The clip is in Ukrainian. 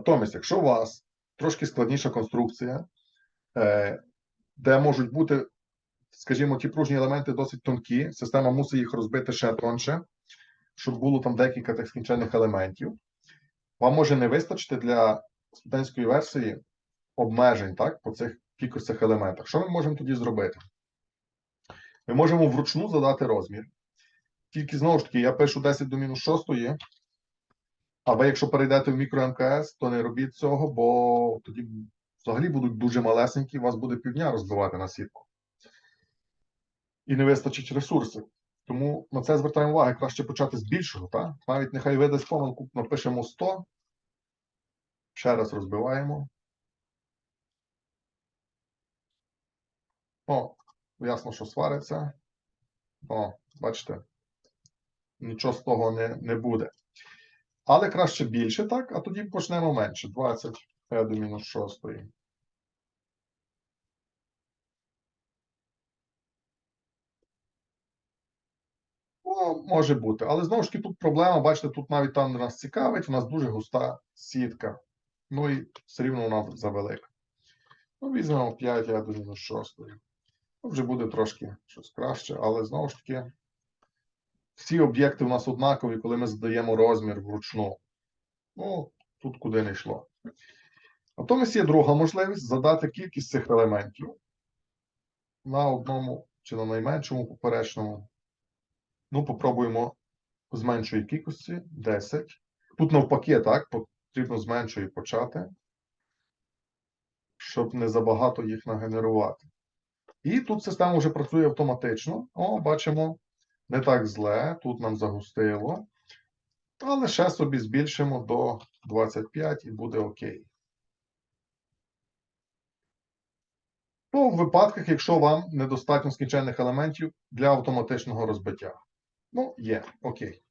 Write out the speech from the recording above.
Натомість, якщо у вас трошки складніша конструкція, е, де можуть бути, скажімо, ті пружні елементи досить тонкі, система мусить їх розбити ще тонше, щоб було там декілька тих скінчених елементів. Вам може не вистачити для студентської версії обмежень так, по цих кількостях елементах. Що ми можемо тоді зробити? Ми можемо вручну задати розмір. Тільки знову ж таки, я пишу 10 до мінус 6, а ви, якщо перейдете в мікро МКС, то не робіть цього, бо тоді взагалі будуть дуже малесенькі, вас буде півдня розбивати на сітку. І не вистачить ресурсів. Тому на це звертаємо увагу, краще почати з більшого. Так? Навіть нехай видасть помилку, напишемо 100. Ще раз розбиваємо. О, ясно, що свариться. О, бачите, нічого з того не, не буде. Але краще більше, так? А тоді почнемо менше. 20 е до мінус 6. О, може бути. Але знову ж таки тут проблема, бачите, тут навіть там, де нас цікавить, у нас дуже густа сітка. Ну і все рівно вона завелика. Ну, візьмемо 5 я до мінус 6. Ну, вже буде трошки щось краще, але знову ж таки, всі об'єкти у нас однакові, коли ми задаємо розмір вручну. Ну, тут куди не йшло. Натомість є друга можливість задати кількість цих елементів на одному чи на найменшому поперечному. Ну, попробуємо з меншої кількості 10. Тут навпаки, так, потрібно з меншої почати, щоб не забагато їх нагенерувати. І тут система вже працює автоматично. О, бачимо, не так зле. Тут нам загустило. Але ще собі збільшимо до 25 і буде окей. Ну, в випадках, якщо вам недостатньо скінчених елементів для автоматичного розбиття. Ну, є, окей.